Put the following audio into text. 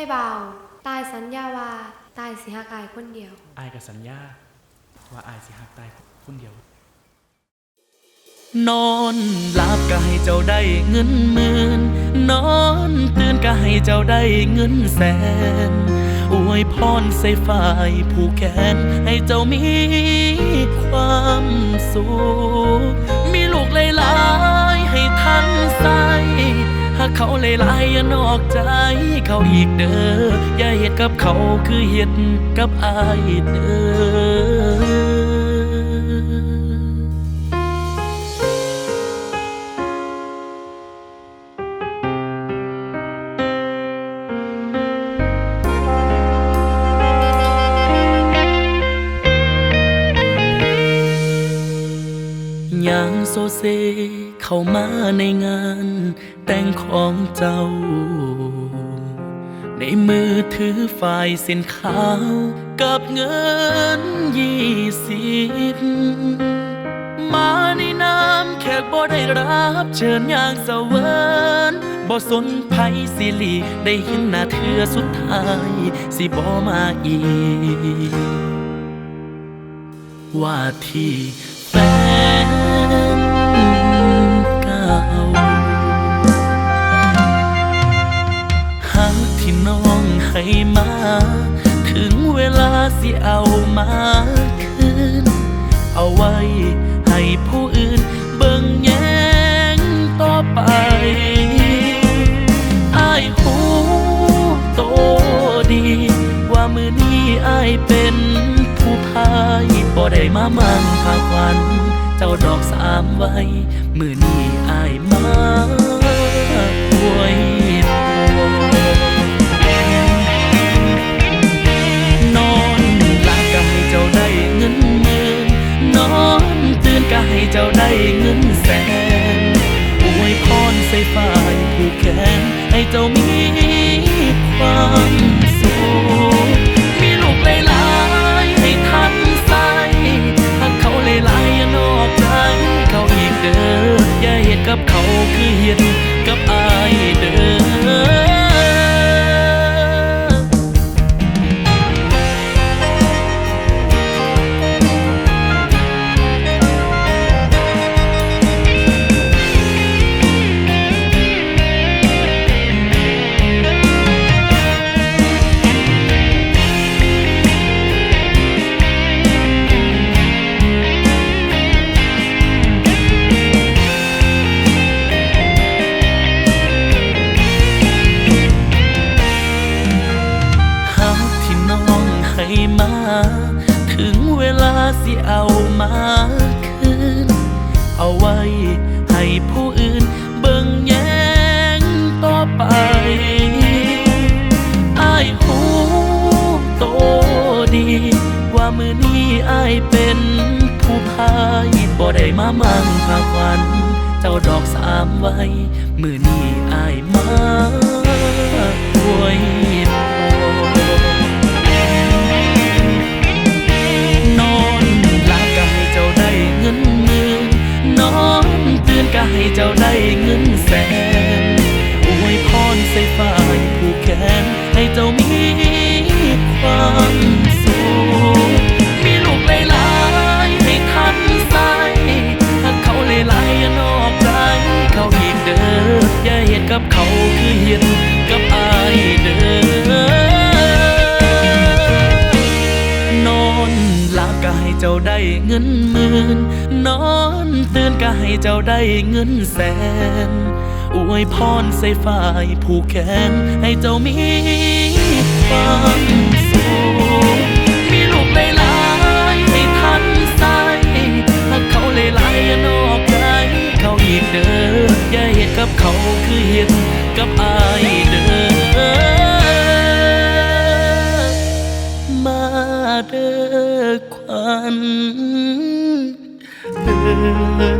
อ้บ่าว ตายสัญญาว่าตายสิหักอายคนเดียว อายกับสัญญา ว่าอายสิหักตายคนเดียว นอนหลับก็ให้เจ้าได้เงินหมื่น นอนตื่นก็ให้เจ้าได้เงินแสน อวยพรใส่ฝ่ายผู้แขน ให้เจ้ามีความสุข เขาหลายๆอย่านอกใจเขาอีกเด้อ อย่าเหตุกับเขาคือเหตุกับอายเด้อ ยางโซเซเข้ามาในงาน แต่งของเจ้า ในมือถือไฟล์สินค้าวกับเงินยี่สิบมาในน้ำแขกบ่ได้รับเชิญอย่างเสเวินบ่สนไผสิลีได้เห็นหน้าเธอสุดท้าย สิบ่มาอีกว่าที่ แฟนเก่าหากที่น้องให้มา ถึงเวลาสิเอามาคืน เอาไว้ให้ผู้อื่นายบ่ได้มามันพาควัน เจ้าดอกสามไว้ มือนี้อายมาอวย มาคืน เอาไว้ให้ผู้อื่นเบิ่งแยงต่อไปอายหูโตดี ว่ามือนี้อายเป็นผู้พายบ่ได้มามั่งพาควัน เจ้าดอกสามไว้ มือนี้อายมาอวย เจ้าได้เงินหมื่นนอนตื่นก็ให้เจ้าได้เงินแสนอวยพรใส่ฝ่ายผู้แขนให้เจ้ามีความสุขมีลูกหลายให้ทันใส่หากเขาหลายๆอย่านอกใจเขาอีกเด้ออย่าเฮ็ดกับเขาคือเฮ็ดกับอายเด้อมาเด้อควัน เด้อ